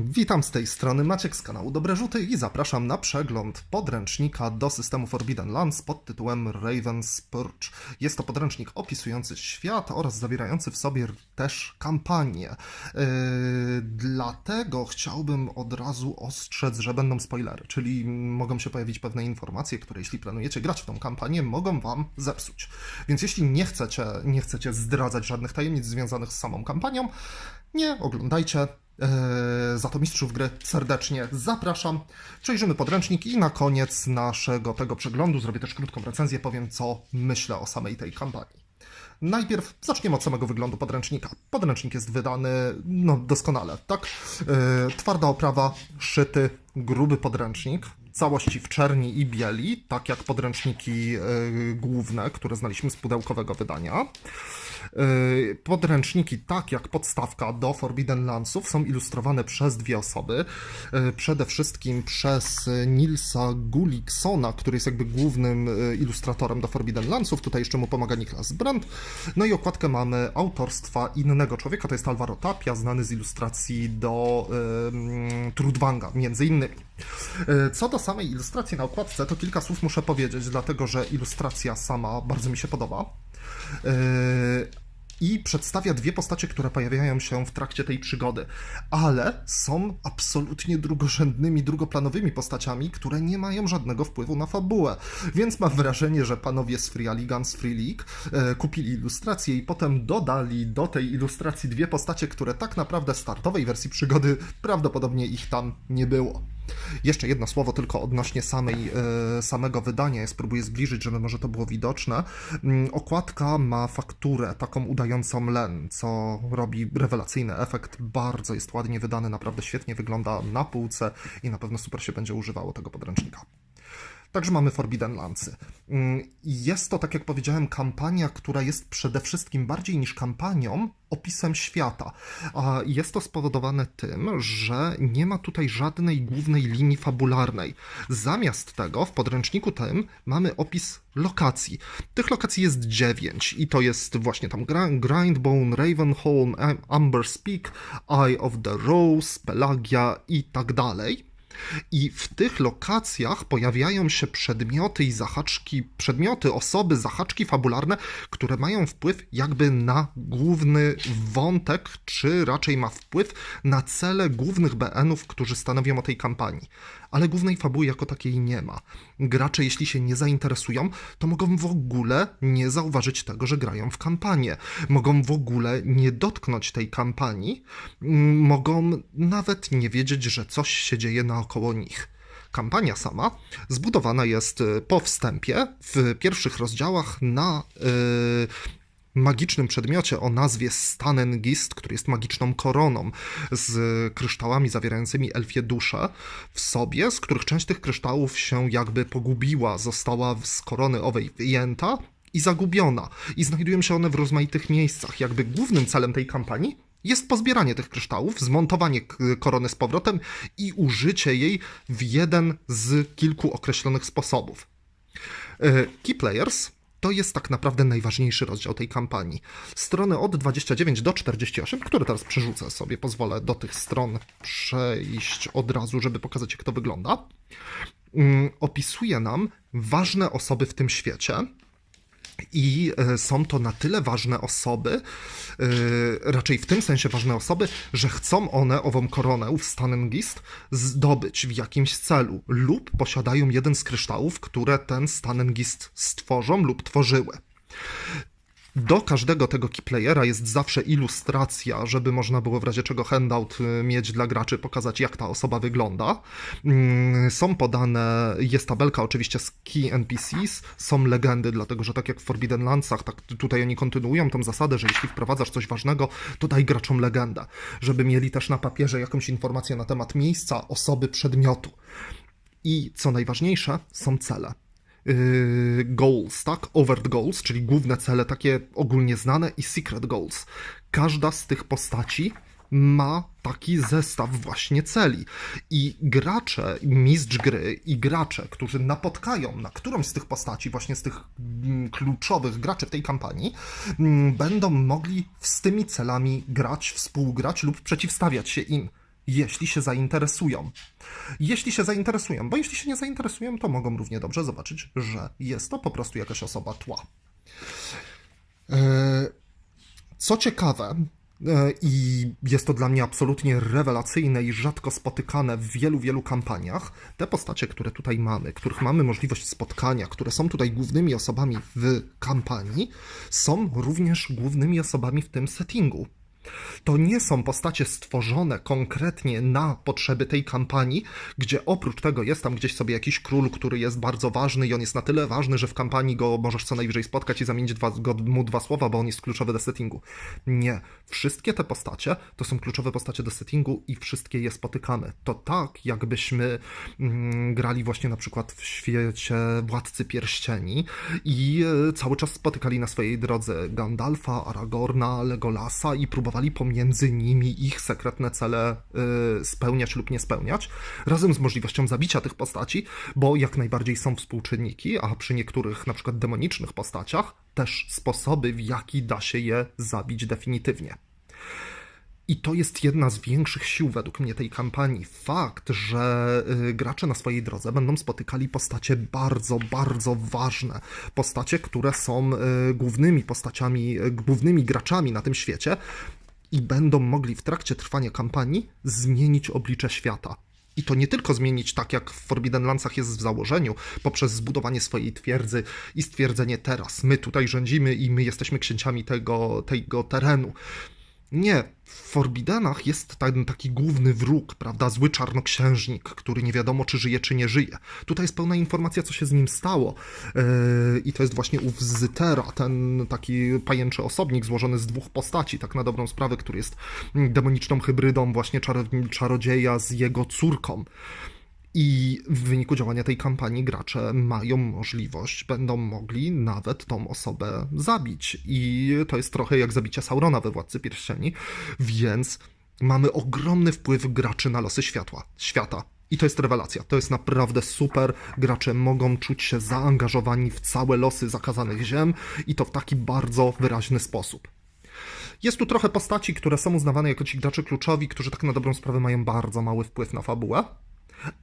Witam z tej strony Maciek z kanału Dobre Rzuty i zapraszam na przegląd podręcznika do systemu Forbidden Lands pod tytułem Raven's Purge. Jest to podręcznik opisujący świat oraz zawierający w sobie też kampanię. Yy, dlatego chciałbym od razu ostrzec, że będą spoilery, czyli mogą się pojawić pewne informacje, które jeśli planujecie grać w tą kampanię, mogą wam zepsuć. Więc jeśli nie chcecie, nie chcecie zdradzać żadnych tajemnic związanych z samą kampanią, nie oglądajcie. Eee, za to mistrzów gry serdecznie zapraszam. Przejrzymy podręcznik i na koniec naszego tego przeglądu zrobię też krótką recenzję, powiem co myślę o samej tej kampanii. Najpierw zaczniemy od samego wyglądu podręcznika. Podręcznik jest wydany no, doskonale, tak? Eee, twarda oprawa, szyty, gruby podręcznik, całości w czerni i bieli, tak jak podręczniki y, główne, które znaliśmy z pudełkowego wydania. Y, podręczniki, tak jak podstawka do Forbidden Landsów, są ilustrowane przez dwie osoby. Y, przede wszystkim przez Nilsa Gulliksona, który jest jakby głównym ilustratorem do Forbidden Landsów. Tutaj jeszcze mu pomaga Niklas Brandt. No i okładkę mamy autorstwa innego człowieka, to jest Alvaro Tapia, znany z ilustracji do y, Trudwanga, między innymi. Co do samej ilustracji na okładce, to kilka słów muszę powiedzieć, dlatego że ilustracja sama bardzo mi się podoba. Yy, I przedstawia dwie postacie, które pojawiają się w trakcie tej przygody, ale są absolutnie drugorzędnymi, drugoplanowymi postaciami, które nie mają żadnego wpływu na fabułę. Więc mam wrażenie, że panowie z Free Alligan, z Free League e, kupili ilustrację i potem dodali do tej ilustracji dwie postacie, które tak naprawdę w startowej wersji przygody prawdopodobnie ich tam nie było. Jeszcze jedno słowo tylko odnośnie samej, e, samego wydania. Ja spróbuję zbliżyć, żeby może to było widoczne. Mm, okładka ma fakturę taką udającą len, co robi rewelacyjny efekt. Bardzo jest ładnie wydany, naprawdę świetnie wygląda na półce i na pewno super się będzie używało tego podręcznika. Także mamy Forbidden Landsy. Mm, jest to, tak jak powiedziałem, kampania, która jest przede wszystkim bardziej niż kampanią opisem świata. Jest to spowodowane tym, że nie ma tutaj żadnej głównej linii fabularnej. Zamiast tego w podręczniku tym mamy opis lokacji. Tych lokacji jest dziewięć i to jest właśnie tam Grindbone, Ravenholm, Amber's Peak, Eye of the Rose, Pelagia i tak dalej. I w tych lokacjach pojawiają się przedmioty i zahaczki, przedmioty, osoby, zahaczki fabularne, które mają wpływ jakby na główny wątek, czy raczej ma wpływ na cele głównych BN-ów, którzy stanowią o tej kampanii ale głównej fabuły jako takiej nie ma. Gracze, jeśli się nie zainteresują, to mogą w ogóle nie zauważyć tego, że grają w kampanię. Mogą w ogóle nie dotknąć tej kampanii, mm, mogą nawet nie wiedzieć, że coś się dzieje naokoło nich. Kampania sama zbudowana jest y, po wstępie w pierwszych rozdziałach na yy, magicznym przedmiocie o nazwie Stanengist, który jest magiczną koroną z kryształami zawierającymi elfie dusze w sobie, z których część tych kryształów się jakby pogubiła, została z korony owej wyjęta i zagubiona. I znajdują się one w rozmaitych miejscach. Jakby głównym celem tej kampanii jest pozbieranie tych kryształów, zmontowanie korony z powrotem i użycie jej w jeden z kilku określonych sposobów. E, key Players to jest tak naprawdę najważniejszy rozdział tej kampanii. Strony od 29 do 48, które teraz przerzucę sobie, pozwolę do tych stron przejść od razu, żeby pokazać, jak to wygląda. Mm, opisuje nam ważne osoby w tym świecie, i e, są to na tyle ważne osoby, e, raczej w tym sensie ważne osoby, że chcą one ową koronę, ów Stanengist, zdobyć w jakimś celu lub posiadają jeden z kryształów, które ten Stanengist stworzą lub tworzyły. Do każdego tego keyplayera jest zawsze ilustracja, żeby można było w razie czego handout y, mieć dla graczy, pokazać jak ta osoba wygląda. Mm, są podane, jest tabelka oczywiście z key NPCs, są legendy, dlatego że tak jak w Forbidden Landsach, tak tutaj oni kontynuują tą zasadę, że jeśli wprowadzasz coś ważnego, to daj graczom legendę, żeby mieli też na papierze jakąś informację na temat miejsca, osoby, przedmiotu. I co najważniejsze, są cele. Yy, goals, tak? Overt goals, czyli główne cele, takie ogólnie znane, i secret goals. Każda z tych postaci ma taki zestaw właśnie celi. I gracze, mistrz gry i gracze, którzy napotkają na którąś z tych postaci, właśnie z tych mm, kluczowych graczy w tej kampanii, mm, będą mogli z tymi celami grać, współgrać lub przeciwstawiać się im. Jeśli się zainteresują. Jeśli się zainteresują, bo jeśli się nie zainteresują, to mogą równie dobrze zobaczyć, że jest to po prostu jakaś osoba tła. E, co ciekawe, e, i jest to dla mnie absolutnie rewelacyjne i rzadko spotykane w wielu, wielu kampaniach. Te postacie, które tutaj mamy, których mamy możliwość spotkania, które są tutaj głównymi osobami w kampanii, są również głównymi osobami w tym settingu. To nie są postacie stworzone konkretnie na potrzeby tej kampanii, gdzie oprócz tego jest tam gdzieś sobie jakiś król, który jest bardzo ważny i on jest na tyle ważny, że w kampanii go możesz co najwyżej spotkać i zamienić dwa, go, mu dwa słowa, bo on jest kluczowy do settingu. Nie. Wszystkie te postacie to są kluczowe postacie do settingu i wszystkie je spotykamy. To tak, jakbyśmy mm, grali właśnie na przykład w świecie Władcy Pierścieni i e, cały czas spotykali na swojej drodze Gandalfa, Aragorna, Legolasa i próbowali pomiędzy nimi ich sekretne cele y, spełniać lub nie spełniać, razem z możliwością zabicia tych postaci, bo jak najbardziej są współczynniki, a przy niektórych na przykład demonicznych postaciach też sposoby, w jaki da się je zabić definitywnie. I to jest jedna z większych sił według mnie tej kampanii. Fakt, że y, gracze na swojej drodze będą spotykali postacie bardzo, bardzo ważne. Postacie, które są y, głównymi postaciami, głównymi graczami na tym świecie, i będą mogli w trakcie trwania kampanii zmienić oblicze świata. I to nie tylko zmienić tak, jak w Forbidden Landsach jest w założeniu, poprzez zbudowanie swojej twierdzy i stwierdzenie teraz, my tutaj rządzimy i my jesteśmy księciami tego, tego terenu. Nie, w Forbiddenach jest ten taki główny wróg, prawda, zły czarnoksiężnik, który nie wiadomo, czy żyje, czy nie żyje. Tutaj jest pełna informacja, co się z nim stało. Yy, I to jest właśnie ów Zytera, ten taki pajęczy osobnik złożony z dwóch postaci, tak na dobrą sprawę, który jest demoniczną hybrydą właśnie czarodzieja z jego córką. I w wyniku działania tej kampanii gracze mają możliwość, będą mogli nawet tą osobę zabić. I to jest trochę jak zabicie Saurona we Władcy Pierścieni, więc mamy ogromny wpływ graczy na losy światła, świata. I to jest rewelacja. To jest naprawdę super. Gracze mogą czuć się zaangażowani w całe losy zakazanych ziem i to w taki bardzo wyraźny sposób. Jest tu trochę postaci, które są uznawane jako ci gracze kluczowi, którzy tak na dobrą sprawę mają bardzo mały wpływ na fabułę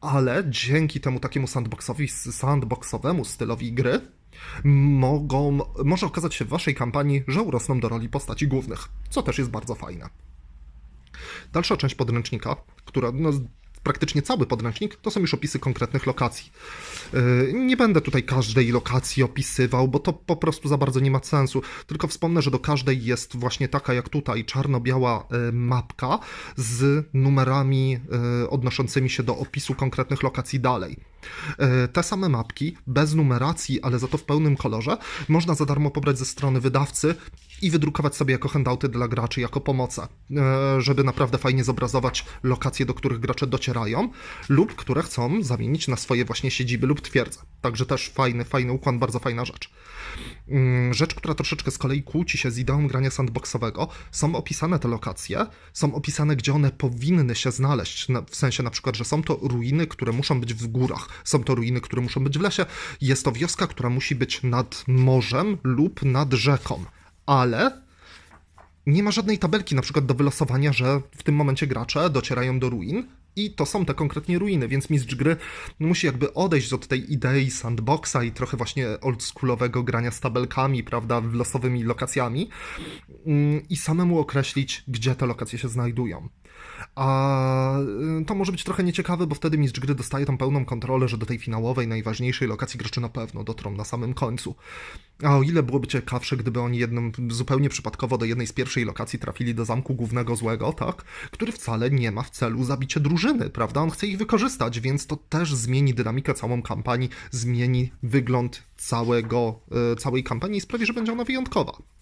ale dzięki temu takiemu sandboxowi, sandboxowemu stylowi gry mogą, może okazać się w waszej kampanii, że urosną do roli postaci głównych, co też jest bardzo fajne. Dalsza część podręcznika, która no, praktycznie cały podręcznik, to są już opisy konkretnych lokacji. Yy, nie będę tutaj każdej lokacji opisywał, bo to po prostu za bardzo nie ma sensu. Tylko wspomnę, że do każdej jest właśnie taka jak tutaj czarno-biała yy, mapka z numerami yy, odnoszącymi się do opisu konkretnych lokacji dalej. Te same mapki, bez numeracji, ale za to w pełnym kolorze, można za darmo pobrać ze strony wydawcy i wydrukować sobie jako handouty dla graczy, jako pomoce, żeby naprawdę fajnie zobrazować lokacje, do których gracze docierają lub które chcą zamienić na swoje właśnie siedziby lub twierdze. Także też fajny, fajny układ, bardzo fajna rzecz. Mm, rzecz, która troszeczkę z kolei kłóci się z ideą grania sandboxowego, są opisane te lokacje, są opisane, gdzie one powinny się znaleźć, w sensie na przykład, że są to ruiny, które muszą być w górach, są to ruiny, które muszą być w lesie, jest to wioska, która musi być nad morzem lub nad rzeką, ale nie ma żadnej tabelki na przykład do wylosowania, że w tym momencie gracze docierają do ruin, i to są te konkretnie ruiny, więc mistrz gry musi jakby odejść od tej idei sandboxa i trochę właśnie oldschoolowego grania z tabelkami, prawda, losowymi lokacjami mm, i samemu określić, gdzie te lokacje się znajdują. A y, to może być trochę nieciekawe, bo wtedy mistrz gry dostaje tą pełną kontrolę, że do tej finałowej, najważniejszej lokacji gracze na pewno dotrą na samym końcu. A o ile byłoby ciekawsze, gdyby oni jedną, zupełnie przypadkowo do jednej z pierwszej lokacji trafili do zamku głównego złego, tak? Który wcale nie ma w celu zabicie drużyny, prawda? On chce ich wykorzystać, więc to też zmieni dynamikę całą kampanii, zmieni wygląd całego, y, całej kampanii i sprawi, że będzie ona wyjątkowa.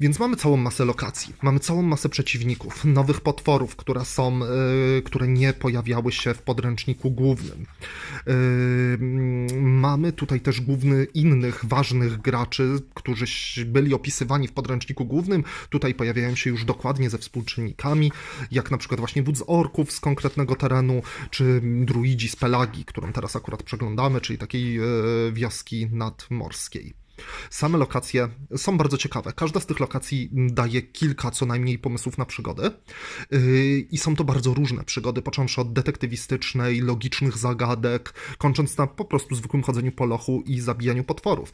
Więc mamy całą masę lokacji, mamy całą masę przeciwników, nowych potworów, które są, yy, które nie pojawiały się w podręczniku głównym. Yy, mamy tutaj też główny innych ważnych graczy, którzy byli opisywani w podręczniku głównym. Tutaj pojawiają się już dokładnie ze współczynnikami, jak na przykład właśnie wódz orków z konkretnego terenu, czy druidzi z Pelagi, którą teraz akurat przeglądamy, czyli takiej yy, wioski nadmorskiej. Same lokacje są bardzo ciekawe. Każda z tych lokacji daje kilka co najmniej pomysłów na przygody. Yy, I są to bardzo różne przygody, począwszy od detektywistycznej, logicznych zagadek, kończąc na po prostu zwykłym chodzeniu po lochu i zabijaniu potworów.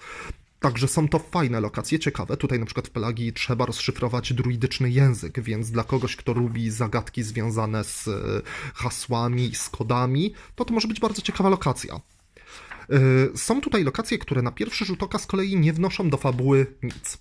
Także są to fajne lokacje, ciekawe. Tutaj na przykład w Pelagii trzeba rozszyfrować druidyczny język, więc dla kogoś, kto lubi zagadki związane z e, hasłami, z kodami, to to może być bardzo ciekawa lokacja. E, Są tutaj lokacje, które na pierwszy rzut oka z kolei nie wnoszą do fabuły nic.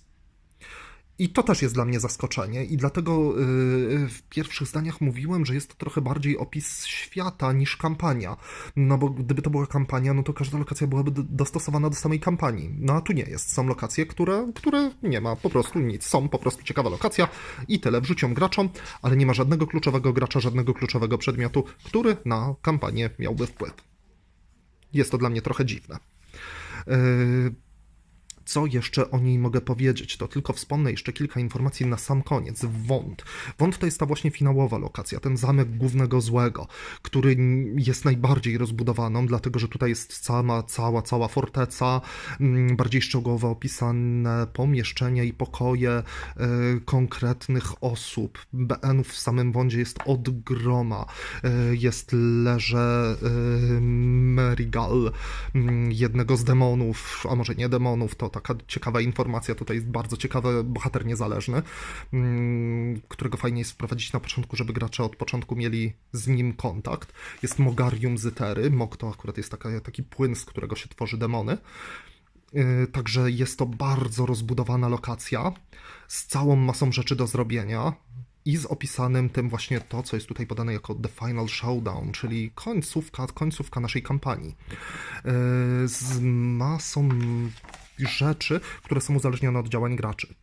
I to też jest dla mnie zaskoczenie, i dlatego yy, w pierwszych zdaniach mówiłem, że jest to trochę bardziej opis świata niż kampania. No bo gdyby to była kampania, no to każda lokacja byłaby do- dostosowana do samej kampanii. No a tu nie jest. Są lokacje, które, które nie ma po prostu nic. Są po prostu ciekawa lokacja i tyle wrzucią graczom, ale nie ma żadnego kluczowego gracza, żadnego kluczowego przedmiotu, który na kampanię miałby wpływ. Jest to dla mnie trochę dziwne. Co jeszcze o niej mogę powiedzieć? To tylko wspomnę jeszcze kilka informacji na sam koniec. Wąt. Wąt to jest ta właśnie finałowa lokacja, ten zamek głównego złego, który jest najbardziej rozbudowaną, dlatego że tutaj jest cała, cała, cała forteca, bardziej szczegółowo opisane pomieszczenia i pokoje e, konkretnych osób. BN-ów w samym wądzie jest od groma. E, jest leże e, Merigal, jednego z demonów, a może nie demonów, to taka ciekawa informacja, tutaj jest bardzo ciekawy bohater niezależny, mm, którego fajnie jest wprowadzić na początku, żeby gracze od początku mieli z nim kontakt. Jest Mogarium Zytery, Mog to akurat jest taka, taki płyn, z którego się tworzy demony. Yy, Także jest to bardzo rozbudowana lokacja z całą masą rzeczy do zrobienia i z opisanym tym właśnie to, co jest tutaj podane jako The Final Showdown, czyli końcówka, końcówka naszej kampanii. Yy, Z masą rzeczy, które są uzależnione od działań graczy.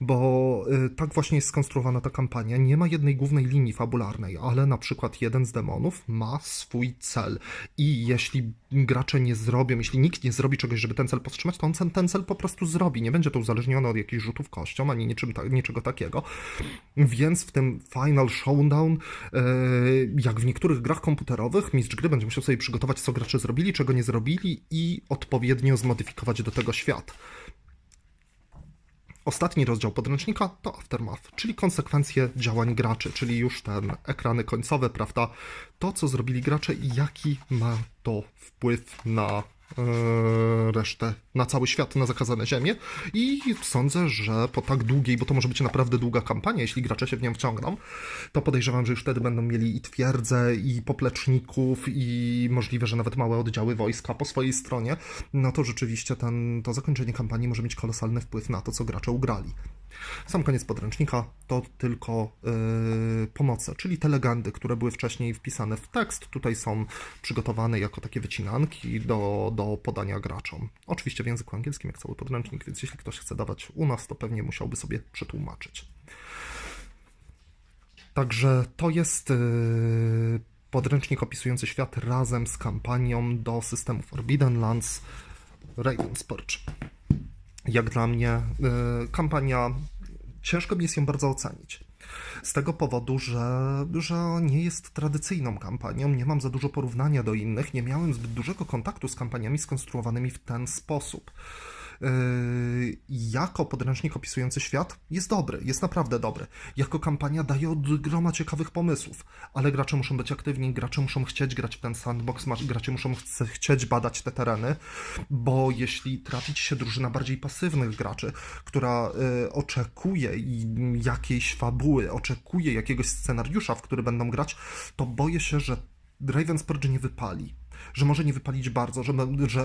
Bo y, tak właśnie jest skonstruowana ta kampania. Nie ma jednej głównej linii fabularnej, ale na przykład jeden z demonów ma swój cel. I jeśli gracze nie zrobią, jeśli nikt nie zrobi czegoś, żeby ten cel powstrzymać, to on ten, cel po prostu zrobi. Nie będzie to uzależnione od jakichś rzutów kością, ani niczym ta, niczego takiego. Więc w tym Final Showdown, y, jak w niektórych grach komputerowych, mistrz gry będzie musiał sobie przygotować, co gracze zrobili, czego nie zrobili i odpowiednio zmodyfikować do tego świat. Ostatni rozdział podręcznika to Aftermath, czyli konsekwencje działań graczy, czyli już ten ekrany końcowe, prawda? To, co zrobili gracze i jaki ma to wpływ na resztę, na cały świat, na zakazane ziemie. I sądzę, że po tak długiej, bo to może być naprawdę długa kampania, jeśli gracze się w nią wciągną, to podejrzewam, że już wtedy będą mieli i twierdzę, i popleczników, i możliwe, że nawet małe oddziały wojska po swojej stronie. No to rzeczywiście ten, to zakończenie kampanii może mieć kolosalny wpływ na to, co gracze ugrali. Sam koniec podręcznika to tylko yy, pomoce, czyli te legendy, które były wcześniej wpisane w tekst, tutaj są przygotowane jako takie wycinanki do, do podania graczom. Oczywiście w języku angielskim, jak cały podręcznik, więc jeśli ktoś chce dawać u nas, to pewnie musiałby sobie przetłumaczyć. Także to jest yy, podręcznik opisujący świat razem z kampanią do systemu Forbidden Lands Raven's Purge. Jak dla mnie, yy, kampania ciężko mi jest ją bardzo ocenić. Z tego powodu, że, że nie jest tradycyjną kampanią, nie mam za dużo porównania do innych, nie miałem zbyt dużego kontaktu z kampaniami skonstruowanymi w ten sposób. Yy, jako podręcznik opisujący świat jest dobry, jest naprawdę dobry. Jako kampania daje od groma ciekawych pomysłów, ale gracze muszą być aktywni, gracze muszą chcieć grać w ten sandbox, gracze muszą chcieć badać te tereny, bo jeśli trafi ci się drużyna bardziej pasywnych graczy, która y, oczekuje jakiejś fabuły, oczekuje jakiegoś scenariusza, w który będą grać, to boję się, że Raven's Purge nie wypali że może nie wypalić bardzo, że, że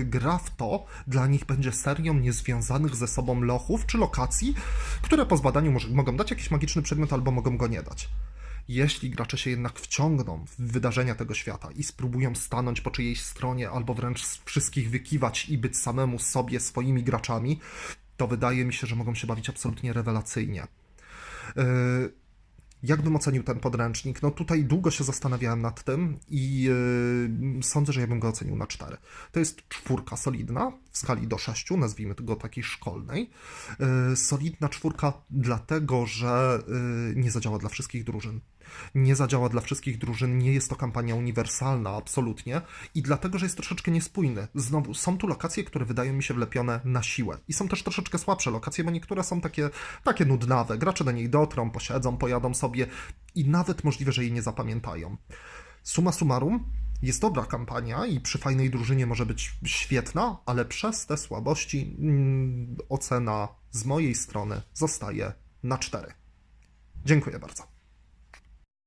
y, gra w to dla nich będzie serią niezwiązanych ze sobą lochów czy lokacji, które po zbadaniu może, mogą dać jakiś magiczny przedmiot albo mogą go nie dać. Jeśli gracze się jednak wciągną w wydarzenia tego świata i spróbują stanąć po czyjejś stronie albo wręcz wszystkich wykiwać i być samemu sobie swoimi graczami, to wydaje mi się, że mogą się bawić absolutnie rewelacyjnie. Yy, jak bym ocenił ten podręcznik? No tutaj długo się zastanawiałem nad tym i yy, sądzę, że ja bym go ocenił na 4. To jest czwórka solidna w skali do 6, nazwijmy go takiej szkolnej. Yy, Solidna czwórka, dlatego że yy, nie zadziała dla wszystkich drużyn. Nie zadziała dla wszystkich drużyn, nie jest to kampania uniwersalna, absolutnie, i dlatego, że jest troszeczkę niespójny. Znowu, są tu lokacje, które wydają mi się wlepione na siłę. I są też troszeczkę słabsze lokacje, bo niektóre są takie, takie nudnawe. Gracze do nich dotrą, posiedzą, pojadą sobie i nawet możliwe, że jej nie zapamiętają. Suma summarum, jest dobra kampania i przy fajnej drużynie może być świetna, ale przez te słabości mm, ocena z mojej strony zostaje na 4. Dziękuję bardzo.